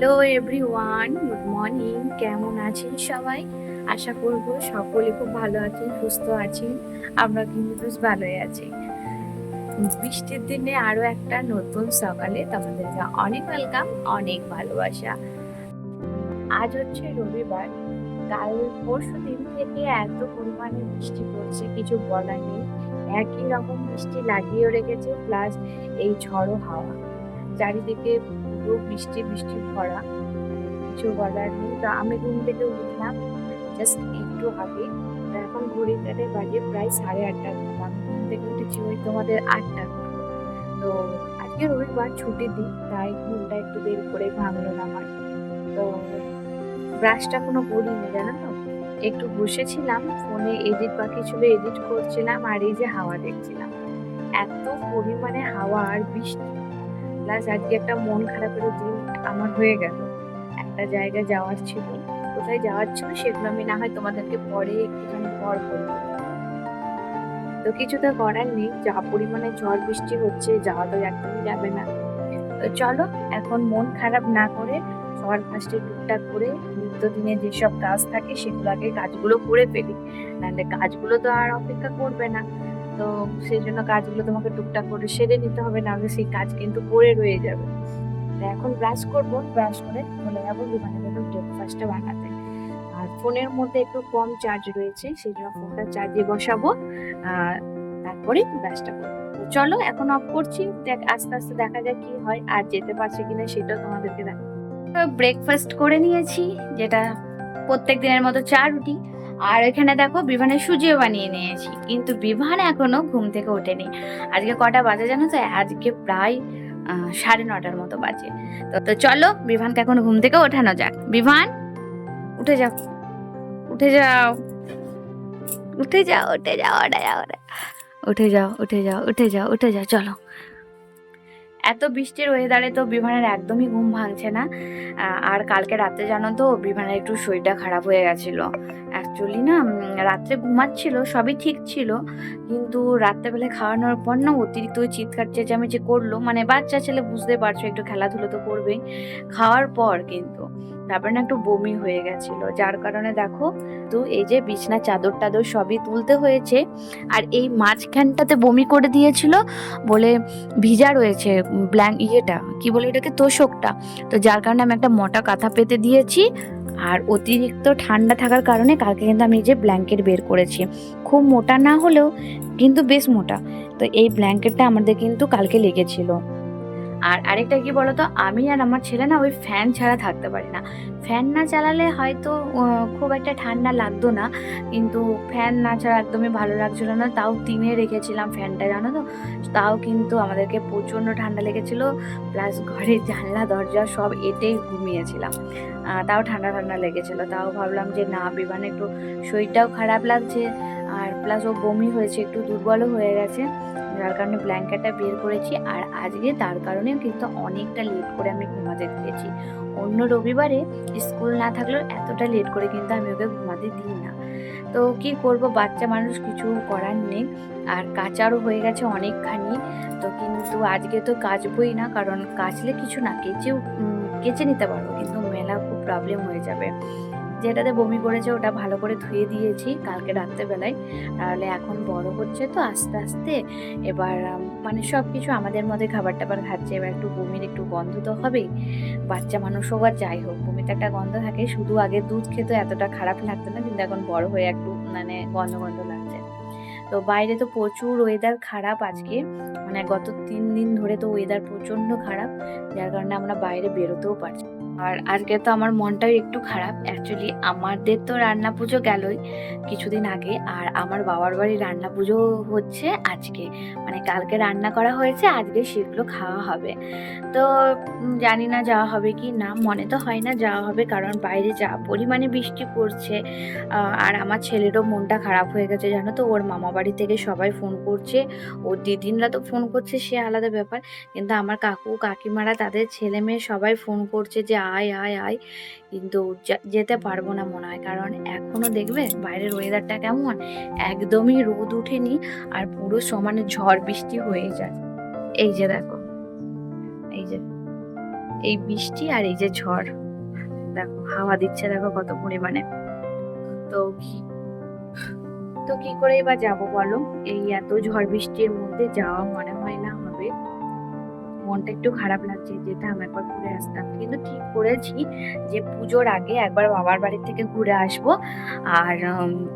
Hello everyone good morning কেমন আছেন সবাই? আশা করব সকলে খুব ভালো আছেন, সুস্থ আছেন। আমরা কিন্তু বেশ ভালোই আছি। বৃষ্টির দিনে আরও একটা নতুন সকালে তোমাদেরকে অনেক ওয়েলকাম অনেক ভালোবাসা। আজ হচ্ছে রবিবার। কাল পরশু দিন থেকে এত পরিমাণে বৃষ্টি পড়ছে, কিছু বলার নেই। একই রকম বৃষ্টি লাগিয়েও রেখেছে প্লাস এই ঝড়ো হাওয়া। চারিদিকে পুরো বৃষ্টি বৃষ্টি ভরা, কিছু বলার নেই। তো আমি ঘুম থেকে উঠলাম জাস্ট একটু আগে। এখন ঘড়ির কাটে বাজে প্রায় সাড়ে আটটার মতো আমি ঘুম থেকে উঠেছি ওই তোমাদের আটটার মতো। তো আজকে রবিবার, ছুটির দিন, তাই ঘুমটা একটু দেরি করে ভাঙলো না আমার। তো ব্রাশটা কোনো করিনি জানো তো? একটু বসেছিলাম, ফোনে এডিট বাকি ছিল এডিট করছিলাম, আর এই যে হাওয়া দেখছিলাম। এত পরিমাণে হাওয়া আর বৃষ্টি। প্লাস আজকে একটা মন খারাপেরও দিন আমার হয়ে গেল। একটা জায়গায় যাওয়ার ছিল, কোথায় যাওয়ার ছিল সেগুলো আমি না হয় তোমাদেরকে পরে একটুখানি পর বলব। তো কিছু তো করার নেই, যা পরিমাণে ঝড় বৃষ্টি হচ্ছে যাওয়া তো একদমই যাবে না। তো চলো, এখন মন খারাপ না করে সবার ফার্স্টে টুকটাক করে নিত্যদিনে যেসব কাজ থাকে সেগুলো আগে কাজগুলো করে ফেলি। নাহলে কাজগুলো তো আর অপেক্ষা করবে না। তো সেই জন্য কাজগুলো তোমাকে টুকটাক করে সেরে নিতে হবে নাহলে সেই কাজ কিন্তু পড়ে রয়ে যাবে। এখন ব্রাশ করব ব্রাশ করে চলে যাব দোকানে যাব ব্রেকফাস্টটা বানাতে। আর ফোনের মধ্যে একটু কম চার্জ রয়েছে, সেই জন্য ফোনটা চার্জে বসাবো তারপরে ব্রাশটা করব। চলো এখন অফ করছি, দেখ আস্তে আস্তে দেখা যাক কি হয়, আর যেতে পারছে কিনা সেটা তোমাদেরকে দেখ। ব্রেকফাস্ট করে নিয়েছি, যেটা প্রত্যেক দিনের মতো চা রুটি। আর এখানে দেখো বিমানে সুজিও বানিয়ে নিয়েছি। কিন্তু বিভান এখনও ঘুম থেকে ওঠেনি। আজকে কটা বাজে জানো তো? আজকে প্রায় সাড়ে নটার মতো বাজে। তো তো চলো বিভানকে এখন ঘুম থেকে ওঠানো যাক। বিভান, উঠে যাও। উঠে যাও। উঠে যাও উঠে যাও ওটা যাও, উঠে যাও উঠে যাও উঠে যাও উঠে যাও, চলো। এত বৃষ্টির ওয়েদারে তো বিমানের একদমই ঘুম ভাঙছে না। আর কালকে রাতে জানো তো, বিমানের একটু শরীরটা খারাপ হয়ে গেছিল। অ্যাকচুয়ালি না রাত্রে ঘুমাচ্ছিল, সবই ঠিক ছিল। কিন্তু রাত্রেবেলা খাওয়ানোর পর না, অতিরিক্ত ওই চিৎকার চেঁচামেচি করল। মানে বাচ্চা ছেলে বুঝতে পারছ, একটু খেলাধুলো তো করবেই। খাওয়ার পর কিন্তু তারপরে না একটু বমি হয়ে গেছিল। যার কারণে দেখো, তো এই যে বিছনা, চাদর টাদর সবই তুলতে হয়েছে। আর এই মাঝখানটাতে বমি করে দিয়েছিল বলে ভিজা রয়েছে ব্ল্যাঙ্ক ইয়েটা, কি বলে এটাকে, তোষকটা। তো যার কারণে আমি একটা মোটা কাঁথা পেতে দিয়েছি। আর অতিরিক্ত ঠান্ডা থাকার কারণে কালকে কিন্তু আমি যে ব্ল্যাঙ্কেট বের করেছি। খুব মোটা না হলেও কিন্তু বেশ মোটা। তো এই ব্ল্যাঙ্কেটটা আমাদের কিন্তু কালকে লেগেছিল। আর আরেকটা কি বলতো? আমি আর আমার ছেলে না ওই ফ্যান ছাড়া থাকতে পারি না। ফ্যান না চালালে হয়তো খুব একটা ঠান্ডা লাগতো না। কিন্তু ফ্যান না ছাড়া একদমই ভালো লাগছিল না। তাও তিনে রেখেছিলাম ফ্যানটা জানো তো? তাও কিন্তু আমাদেরকে প্রচণ্ড ঠান্ডা লেগেছিল। প্লাস ঘরের জানলা, দরজা সব এটেই ঘুমিয়েছিলাম। তাও ঠান্ডা ঠান্ডা লেগেছিল। তাও ভাবলাম যে না, বিমানে একটু শরীরটাও খারাপ লাগছে। আর প্লাস ও বমি হয়েছে, একটু দুর্বলও হয়ে গেছে। যার কারণে ব্ল্যাঙ্কেটটা বের করেছি আর আজকে তার কারণে কিন্তু অনেকটা লেট করে আমি ঘুমাতে দিয়েছি অন্য রবিবারে স্কুল না থাকলেও এতটা লেট করে কিন্তু আমি ওকে ঘুমাতে দিই না। তো কি করব? বাচ্চা মানুষ কিছু করার নেই আর কাচারও হয়ে গেছে অনেকখানি। তো কিন্তু আজকে তো কাচবই না কারণ কাচলে কিছু না, কেচেও কেচে নিতে পারব কিন্তু মেলা খুব প্রবলেম হয়ে যাবে। যেটাতে বমি করেছে ওটা ভালো করে ধুয়ে দিয়েছি কালকে রাত্রেবেলায়। তাহলে এখন বড় হচ্ছে তো আস্তে আস্তে। এবার মানে সব কিছু আমাদের মধ্যে খাবার টাবার খাচ্ছে, এবার একটু বমির একটু গন্ধ তো হবেই। বাচ্চা মানুষ হোক আর যাই হোক, বমিতে একটা গন্ধ থাকে, শুধু আগে দুধ খেতে এতটা খারাপ লাগতো না, কিন্তু এখন বড় হয়ে একটু মানে গন্ধ গন্ধ লাগছে। তো বাইরে তো প্রচুর ওয়েদার খারাপ আজকে মানে গত তিন দিন ধরে তো ওয়েদার প্রচণ্ড খারাপ, যার কারণে আমরা বাইরে বেরোতেও পারছি। আর আজকে তো আমার মনটাও একটু খারাপ। অ্যাকচুয়ালি আমাদের তো রান্না পুজো গেলই কিছুদিন আগে আর আমার বাবার বাড়ি রান্না পুজো হচ্ছে আজকে। মানে কালকে রান্না করা হয়েছে, আজকে সেগুলো খাওয়া হবে। তো জানি না যাওয়া হবে কি না, মনে তো হয় না যাওয়া হবে কারণ বাইরে যা পরিমাণে বৃষ্টি পড়ছে আর আমার ছেলেরও মনটা খারাপ হয়ে গেছে, জানো তো? ওর মামা বাড়ি থেকে সবাই ফোন করছে, ওর দিদিনরা তো ফোন করছে, সে আলাদা ব্যাপার। কিন্তু আমার কাকু, কাকিমারা, তাদের ছেলে মেয়ে সবাই ফোন করছে যে আয় আয় আয়। কিন্তু যেতে পারব না মনে হয়। কারণ এখনও দেখবে বাইরের ওয়েদারটা কেমন? একদমই রোদ উঠেনি আর পুরো সমানে ঝড় বৃষ্টি হয়ে যায়। এই যে দেখো। এই যে, এই বৃষ্টি আর এই যে ঝড়। দেখো, হাওয়া দিচ্ছে দেখো কত পরিমাণে। তো তো কি করে এবার যাব বলো? এই এত ঝড় বৃষ্টির মধ্যে যাওয়া মনে হয় না। মনটা একটু খারাপ লাগছে যেতাম একবার ঘুরে আসতাম। কিন্তু ঠিক করেছি যে পুজোর আগে একবার বাবার বাড়ি থেকে ঘুরে আসব। আর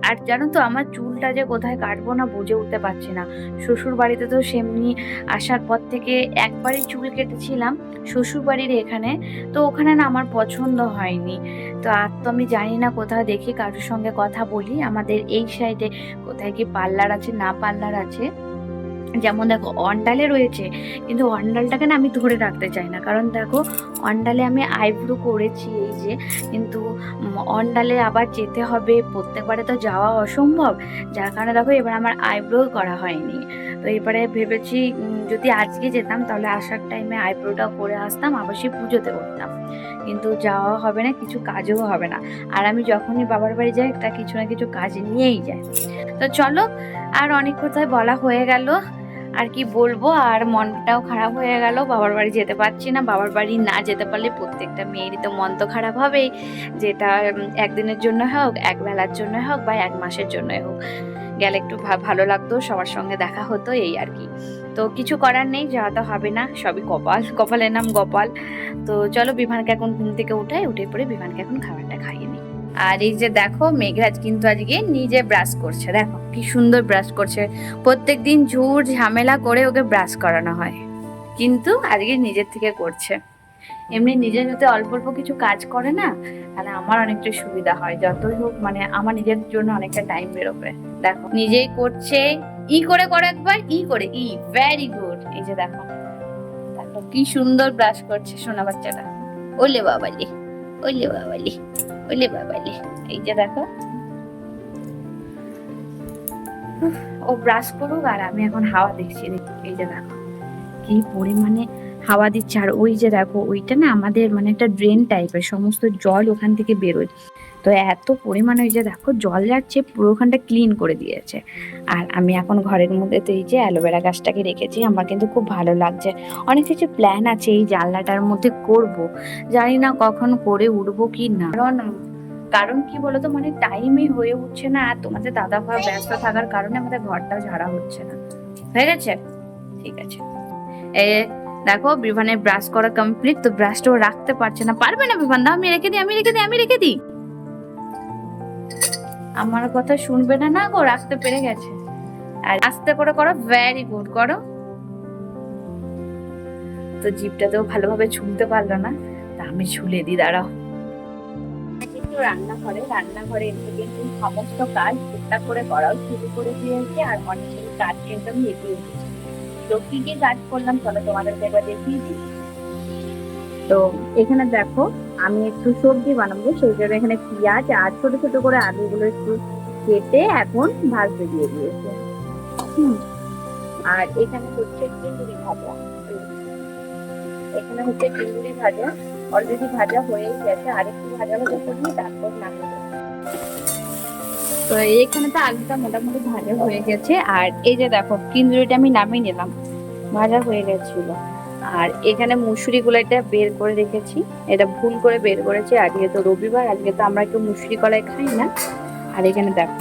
আর জানো তো আমার চুলটা যে কোথায় কাটবো না বুঝে উঠতে পারছি না। শ্বশুর বাড়িতে তো সেমনি আসার পর থেকে একবারই চুল কেটেছিলাম শ্বশুর বাড়ির এখানে। তো ওখানে না আমার পছন্দ হয়নি। তো আর তো আমি জানি না কোথাও দেখি, কারোর সঙ্গে কথা বলি। আমাদের এই সাইডে কোথায় কি পার্লার আছে, না পার্লার আছে। যেমন দেখো, অন্ডালে রয়েছে, কিন্তু অন্ডালটাকে না আমি ধরে রাখতে চাই না। কারণ দেখো, অন্ডালে আমি আইব্রো করেছি এই যে, কিন্তু অন্ডালে আবার যেতে হবে, প্রত্যেকবারে তো যাওয়া অসম্ভব। যার কারণে দেখো, এবার আমার আইব্রো করা হয়নি। তো এবারে ভেবেছি যদি আজকে যেতাম, তাহলে আসার টাইমে আইব্রোটা করে আসতাম, আবার সেই পুজোতে করতাম। কিন্তু যাওয়া হবে না, কিছু কাজও হবে না। আর আমি যখনই বাবার বাড়ি যাই একটা কিছু না কিছু কাজ নিয়েই যাই। তো চলো, আর অনেক কোথায় বলা হয়ে গেল। আর কি বলব, আর মনটাও খারাপ হয়ে গেল। বাবার বাড়ি যেতে পারছি না। বাবার বাড়ি না যেতে পারলে প্রত্যেকটা মেয়েরই তো মন তো খারাপ হবেই। যেটা একদিনের জন্য হোক, এক বেলার জন্য হোক বা এক মাসের জন্যই হোক। গেলে একটু ভালো লাগতো, সবার সঙ্গে দেখা হতো, এই আর কি। তো কিছু করার নেই যাওয়া তো হবে না, সবই কপাল, কপালের নাম গোপাল। তো চলো বিমানকে এখন ঘুম থেকে উঠাই, উঠে পড়ে বিমানকে এখন খাবারটা খাইয়ে আর এই যে দেখো, মেঘরাজ কিন্তু আজকে নিজে ব্রাশ করছে। দেখো, কি সুন্দর ব্রাশ করছে। প্রত্যেক দিন ঝুট ঝামেলা করে ওকে ব্রাশ করানো হয়। কিন্তু আজকে নিজের থেকে করছে। এমনি নিজের যদি অল্প অল্প কিছু কাজ করে না, তাহলে আমার অনেকটা সুবিধা হয়। যতই হোক মানে আমার নিজের জন্য অনেকটা টাইম বেরোবে। দেখো, নিজেই করছে, ই করে করো একবার, ই করে, ই ভেরি গুড এই যে দেখো দেখো কি সুন্দর ব্রাশ করছে সোনা বাচ্চাটা। ওলে বাবালি ওলে বাবালি। ওলে বাবালি এই যে দেখো। ও ব্রাশ করুক আর আমি এখন হাওয়া দেখছি এই যে দেখো। কি পরিমাণে হাওয়া দিচ্ছে। আর ওই যে দেখো, ওইটা না আমাদের মানে একটা ড্রেন টাইপের সমস্ত জল ওখান থেকে বেরোয়। তো এত পরিমাণে ওই যে দেখো জল যাচ্ছে পুরো ওখানটা ক্লিন করে দিয়েছে। আর আমি এখন ঘরের মধ্যে তো এই যে অ্যালোভেরা গাছটাকে রেখেছি, আমার কিন্তু খুব ভালো লাগছে। অনেক কিছু প্ল্যান আছে এই জানলাটার মধ্যে করব। জানি না কখন করে উঠবো কি না। কারণ কারণ কি বলতো মানে টাইমই হয়ে উঠছে না আর তোমাদের দাদা ভাই ব্যস্ত থাকার কারণে আমাদের ঘরটাও ঝাড়া হচ্ছে না। হয়ে গেছে? ঠিক আছে। এ দেখো, বিভানের ব্রাশ করা কমপ্লিট তো ব্রাশটাও রাখতে পারছে না। পারবে না বিভান? দাও, আমি রেখে দিই, আমি রেখে দিই, আমি রেখে দিই। আমার কথা শুনবে না না গো রাখতে পেরে গেছে। আর আস্তে করে করো ভেরি গুড করো। তো জিপটাতেও ভালোভাবে ছুলতে পারল না, তা আমি ছুলে দিই, দাঁড়াও। রান্নাঘরে রান্নাঘরে কিন্তু সমস্ত কাজ টুকটাক করে করাও শুরু করে দিয়েছি, আর অনেক কাজ আমি এগিয়ে তো কি কি কাজ করলাম, চলো তোমাদেরকে একবার দেখিয়ে দিই। তো এখানে দেখো আমি একটু সবজি বানাবো সেই জন্য এখানে পেঁয়াজ আর ছোট ছোট করে আলুগুলো একটু কেটে এখন ভাজতে দিয়ে দিয়েছে। হুম। আর এখানে হচ্ছে চিংড়ি ভাজা। এখানে হচ্ছে চিংড়ি ভাজা। অলরেডি ভাজা হয়েই গেছে আরেকটু ভাজা ভাজা করবি তারপর নামিয়ে দেবো। তো এখানে তো আলুটা মোটামুটি ভাজা হয়ে গেছে আর এই যে দেখো কিন্দুরিটা আমি নামিয়ে নিলাম ভাজা হয়ে গেছিল। আর এখানে মুসুরি গুলাইটা বের করে রেখেছি। এটা ভুল করে বের করেছি। আজকে তো রবিবার, আজকে তো আমরা একটু মুসুরি কলাই খাই না। আর এখানে দেখো,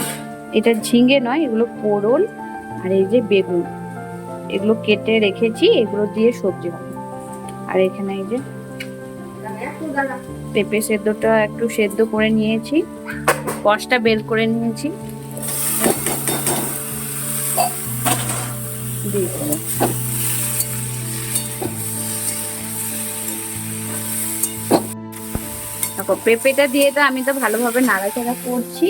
এটা ঝিঙ্গে নয়, এগুলো পোড়ল আর এই যে বেগুন। এগুলো কেটে রেখেছি, এগুলো দিয়ে সবজি হবে আর এখানে এই যে পেঁপে সেদ্ধটা একটু সেদ্ধ করে নিয়েছি, কষটা বের করে নিয়েছি। দিয়ে দেখো, পেঁপেটা দিয়ে তো আমি তো ভালোভাবে নাড়াচাড়া করছি।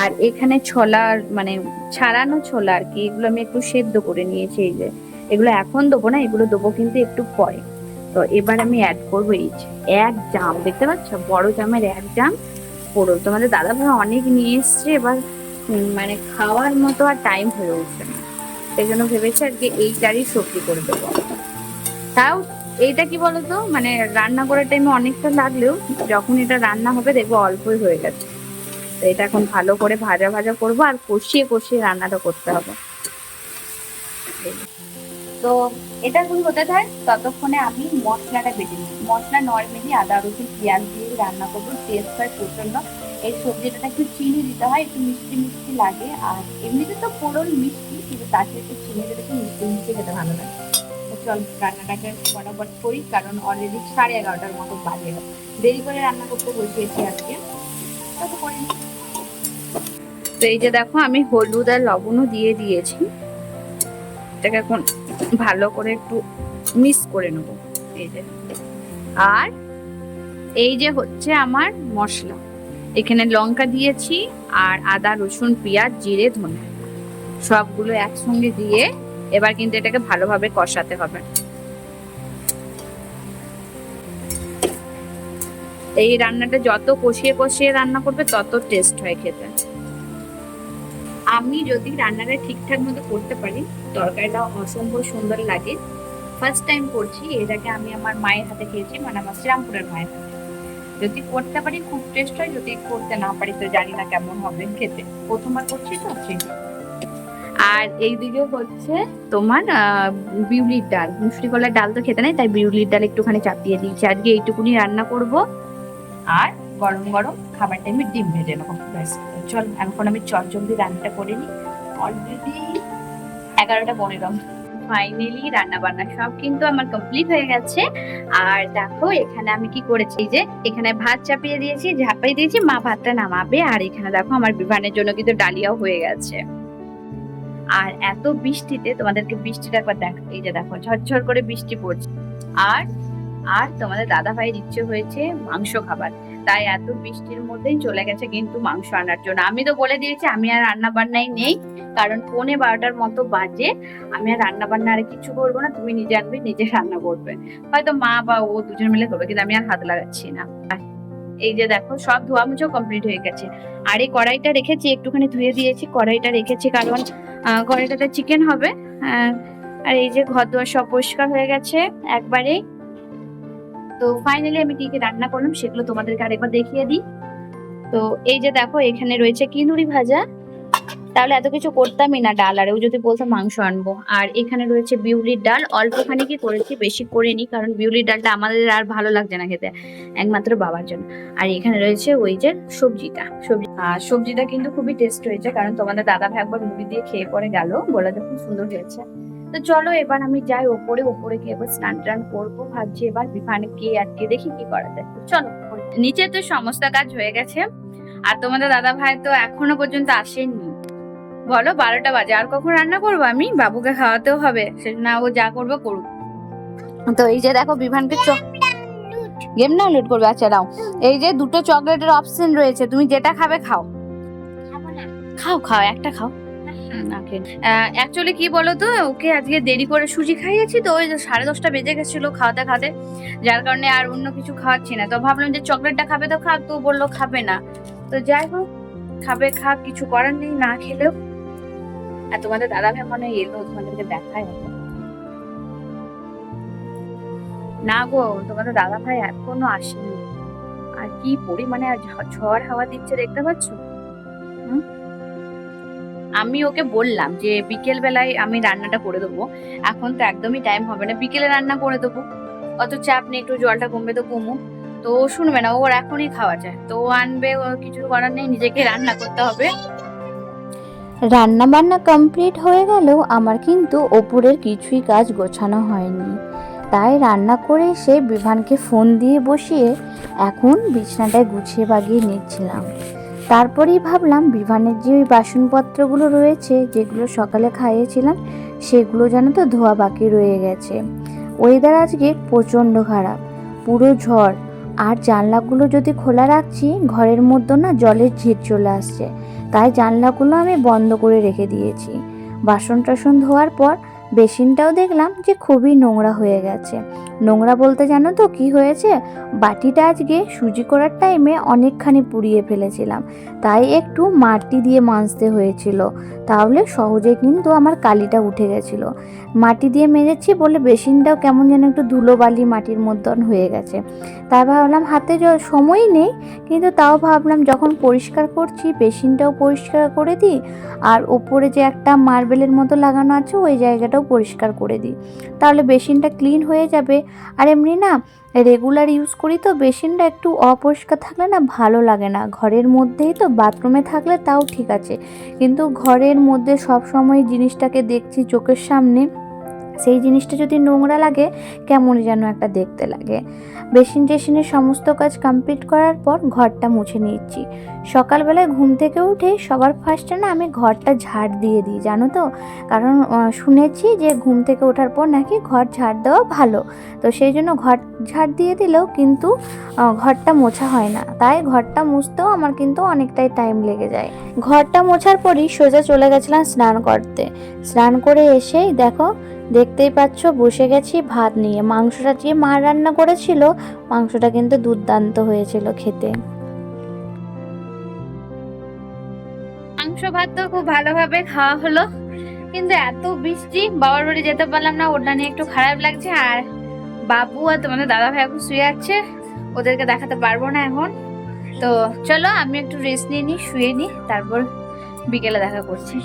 আর এখানে ছোলার মানে ছাড়ানো ছোলা আর কি, এগুলো আমি একটু সেদ্ধ করে নিয়েছি এই যে। এগুলো এখন দেবো না, এগুলো দেবো কিন্তু একটু পরে। তো এবার আমি অ্যাড করব এই যে, এক জাম, দেখতে পাচ্ছ? বড় জামের এক জাম পোড়ো। তোমাদের দাদা ভাই অনেক নিয়ে এসছে, এবার মানে খাওয়ার মতো আর টাইম হয়ে উঠছে না। সেই জন্য ভেবেছি আর আজকে এইটারই সবজি করে দেবো। তাও এইটা কি বলতো? মানে রান্না করার টাইমে অনেকটা লাগলেও যখন এটা রান্না হবে দেখব অল্পই হয়ে গেছে। তো এটা এখন ভালো করে ভাজা ভাজা করব আর কষিয়ে কষিয়ে রান্নাটা করতে হবে। তো এটা এখন হতে থাকে, ততক্ষণে আমি মশলাটা বেটে নিই। মশলা নর্মালি আদা, রসুন, পেঁয়াজ দিয়ে রান্না করব টেস্ট হয় প্রচণ্ড এই সবজিটা একটু চিনি দিতে হয়, একটু মিষ্টি মিষ্টি লাগে। আর এমনিতে তো পোড়ন মিষ্টি, কিন্তু তার একটু চিনি দিলে একটু মিষ্টি মিষ্টি খেতে ভালো লাগে। চল, রান্নাটাকে ফটাফট করি, কারণ অলরেডি সাড়ে এগারোটার মতো বাজে। দেরি করে রান্না করতে বসিয়েছি আজকে। তো এই যে দেখো, আমি হলুদ আর লবণও দিয়ে দিয়েছি। এটাকে এখন ভালো করে একটু মিক্স করে নেব। এই যে। আর এই যে হচ্ছে আমার মশলা। এখানে লঙ্কা দিয়েছি আর আদা, রসুন, পেঁয়াজ, জিরে, ধনে। সবগুলো একসঙ্গে দিয়ে এবার কিন্তু এটাকে ভালোভাবে কষাতে হবে। এই রান্নাটা যত কষিয়ে কষিয়ে রান্না করবে, তত টেস্ট হয় খেতে। আমি যদি রান্নাটা ঠিকঠাক মতো করতে পারি, তরকারিটা অসম্ভব সুন্দর লাগে। ফার্স্ট টাইম করছি আগে আমি আমার মায়ের হাতে খেয়েছি মানে আমার শ্রীরামপুরের মায়ের হাতে। যদি করতে পারি, খুব টেস্ট হয়, যদি করতে না পারি, তো জানি না কেমন হবে খেতে। প্রথমবার করছি তো, সেই। আর এইদিকে হচ্ছে তোমার বিউলির ডাল। মুসুরি কলার ডাল তো খেতে নেই, তাই বিউলির ডাল একটুখানি চাপিয়ে দিয়েছি। আজকে এইটুকুনি রান্না করব। আর গরম গরম খাবার টাইমে ডিম ভেজে নেব। চল, এখন আমি চটজলদি রান্নাটা করে নিই। অলরেডি এগারোটা পনেরো। ফাইনালি রান্না বান্না সব কিন্তু আমার কমপ্লিট হয়ে গেছে। আর দেখো, এখানে আমি কি করেছি যে, এখানে ভাত চাপিয়ে দিয়েছি ঝাঁপিয়ে দিয়েছি, মা ভাতটা নামাবে। আর এখানে দেখো, আমার বিভানের জন্য কিন্তু ডালিয়াও হয়ে গেছে। আর এত বৃষ্টিতে তোমাদেরকে বৃষ্টিটা একবার দেখ এই যে দেখো, ঝরঝর করে বৃষ্টি পড়ছে। আর আর তোমাদের দাদা ভাইয়ের ইচ্ছে হয়েছে মাংস খাবার। তাই এত বৃষ্টির মধ্যেই চলে গেছে কিন্তু মাংস আনার জন্য। আমি তো বলে দিয়েছি, আমি আর রান্না বান্নাই নেই। কারণ পৌনে বারোটার মতো বাজে। আমি আর রান্না বান্না আর কিছু করব না, তুমি নিজে আনবে, নিজে রান্না করবে। হয়তো মা বা ও দুজন মিলে করবে, কিন্তু আমি আর হাত লাগাচ্ছি না। এই যে দেখো, সব ধোয়া মুছো কমপ্লিট হয়ে গেছে। আর এই কড়াইটা রেখেছি, একটুখানি ধুয়ে দিয়েছি। কড়াইটা রেখেছি কারণ কড়াইটাতে চিকেন হবে। আর এই যে ঘর দুয়ার সব পরিষ্কার হয়ে গেছে। একবারেই তো ফাইনালি আমি কি কি রান্না করলাম সেগুলো তোমাদেরকে আরেকবার দেখিয়ে দিই। তো এই যে দেখো, এখানে রয়েছে কিনুরি ভাজা তাহলে এত কিছু করতামই না ডাল, আর ও যদি বলতো মাংস আনব। আর এখানে রয়েছে বিউলির ডাল। অল্পখানি কি করেছি, বেশি করিনি, কারণ বিউলির ডালটা আমাদের আর ভালো লাগছে না খেতে, একমাত্র বাবার জন্য। আর এখানে রয়েছে ওই যে সবজিটা, সবজি আর সবজিটা কিন্তু খুবই টেস্ট হয়েছে, কারণ তোমাদের দাদা ভাই একবার মুড়ি দিয়ে খেয়ে পরে গেল বলে খুব সুন্দর হয়েছে। তো চলো এবার আমি যাই ওপরে ওপরে গিয়ে এবার স্নান টান করব, ভাবছি এবার বিফানে গিয়ে আজকে দেখি কি করা যায়। চলো নিচে তো সমস্ত কাজ হয়ে গেছে, আর তোমাদের দাদা ভাই তো এখনও পর্যন্ত আসেননি। বলো বারোটা বাজে। আর কখন রান্না করব আমি? বাবুকে খাওয়াতেও হবে। সেজন্য ও যা করবে করুক। তো এই যে দেখো বিভানকে চ গেম না লুট করবে। আচ্ছা দাও। এই যে দুটো চকলেটের অপশন রয়েছে তুমি যেটা খাবে খাও। খাও খাও একটা খাও। অ্যাকচুয়ালি কি বলতো ওকে আজকে দেরি করে সুজি খাইয়েছি তো ওই যে সাড়ে দশটা বেজে গেছিল খাওয়াতে খাওয়াতে। যার কারণে আর অন্য কিছু খাওয়াচ্ছি না। তো ভাবলাম যে চকলেটটা খাবে তো খাক তো বলল খাবে না। তো যাই হোক খাবে খাক কিছু করার নেই না খেলেও। আর তোমাদের দাদা ভাই মনে হয় এলো, তোমাদেরকে দেখায়। না গো, তোমাদের দাদা ভাই এখনও আসেনি। আর কি ঝ- ঝড় হাওয়া দিচ্ছে দেখতে পাচ্ছ? আমি ওকে বললাম যে বিকেল বেলায় আমি রান্নাটা করে দেবো। এখন তো একদমই টাইম হবে না, বিকেলে রান্না করে দেবো। অত চাপ নেই একটু জলটা কমবে তো কমুক তো শুনবে না, ওর এখনই খাওয়া যায়। তো আনবে কিছু করার নেই, নিজেকে রান্না করতে হবে। রান্না বান্না কমপ্লিট হয়ে গেলেও আমার কিন্তু ওপরের কিছুই কাজ গোছানো হয়নি। তাই রান্না করে এসে বিভানকে ফোন দিয়ে বসিয়ে এখন বিছনাটায় গুছিয়ে বাগিয়ে নিচ্ছিলাম। তারপরেই ভাবলাম বিভানের যে ওই বাসনপত্রগুলো রয়েছে, যেগুলো সকালে খাইয়েছিলাম, সেগুলো যেন তো ধোয়া বাকি রয়ে গেছে। ওয়েদার আজকে প্রচণ্ড খারাপ, পুরো ঝড়। আর জানলাগুলো যদি খোলা রাখছি, ঘরের মধ্যে না জলের ঝিট চলে আসছে। তাই জানলাগুলো আমি বন্ধ করে রেখে দিয়েছি। বাসন টাসন ধোয়ার পর বেসিনটাও দেখলাম যে খুবই নোংরা হয়ে গেছে। নোংরা বলতে জানো তো কি হয়েছে? বাটিটা আজকে সুজি করার টাইমে অনেকখানি পুড়িয়ে ফেলেছিলাম। তাই একটু মাটি দিয়ে মাজতে হয়েছিল। তাহলে সহজে কিন্তু আমার কালিটা উঠে গেছিল। মাটি দিয়ে মেজেছি বলে বেসিনটাও কেমন যেন একটু ধুলোবালি মাটির মতন হয়ে গেছে। তাই ভাবলাম হাতে সময় নেই, কিন্তু তাও ভাবলাম যখন পরিষ্কার করছি বেসিনটাও পরিষ্কার করে দিই। আর ওপরে যে একটা মার্বেলের মতো লাগানো আছে, ওই জায়গাটাও পরিষ্কার করে দিই। তাহলে বেসিনটা ক্লিন হয়ে যাবে। আর এমনি না, রেগুলার ইউজ করি তো বেসিনটা একটু অপরিষ্কার থাকলে না ভালো লাগে না। ঘরের মধ্যেই তো, বাথরুমে থাকলে তাও ঠিক আছে। কিন্তু ঘরের মধ্যে সব সময় জিনিসটাকে দেখছি চোখের সামনে। সেই জিনিসটা যদি নোংরা লাগে, কেমন যেন একটা দেখতে লাগে। বেসিন টেসিনের সমস্ত কাজ কমপ্লিট করার পর ঘরটা মুছে নিচ্ছি। সকালবেলায় ঘুম থেকে উঠে সবার ফার্স্টে না আমি ঘরটা ঝাড় দিয়ে দিই, জানো তো? কারণ শুনেছি যে ঘুম থেকে ওঠার পর নাকি ঘর ঝাড় দেওয়া ভালো। তো সেই জন্য ঘর ঝাড় দিয়ে দিলেও কিন্তু ঘরটা মোছা হয় না। তাই ঘরটা মুছতেও আমার কিন্তু অনেকটাই টাইম লেগে যায়। ঘরটা মোছার পরই সোজা চলে গেছিলাম স্নান করতে। স্নান করে এসেই দেখো দেখতেই পাচ্ছ, বসে গেছি ভাত নিয়ে। মাংসটা যে মা রান্না করেছিল, মাংসটা কিন্তু দুর্দান্ত হয়েছিল খেতে। মাংস ভাত তো খুব ভালোভাবে খাওয়া হলো, কিন্তু এত বৃষ্টি, বাবার বাড়ি যেতে পারলাম না ওটা নিয়ে একটু খারাপ লাগছে, আর বাবু আর তোমাদের দাদা ভাই এখন শুয়ে আছে, ওদেরকে দেখাতে পারব না এখন। তো চলো, আমি একটু রেস্ট নিয়ে নিই, শুয়ে নিই, তারপর বিকেলে দেখা করছি।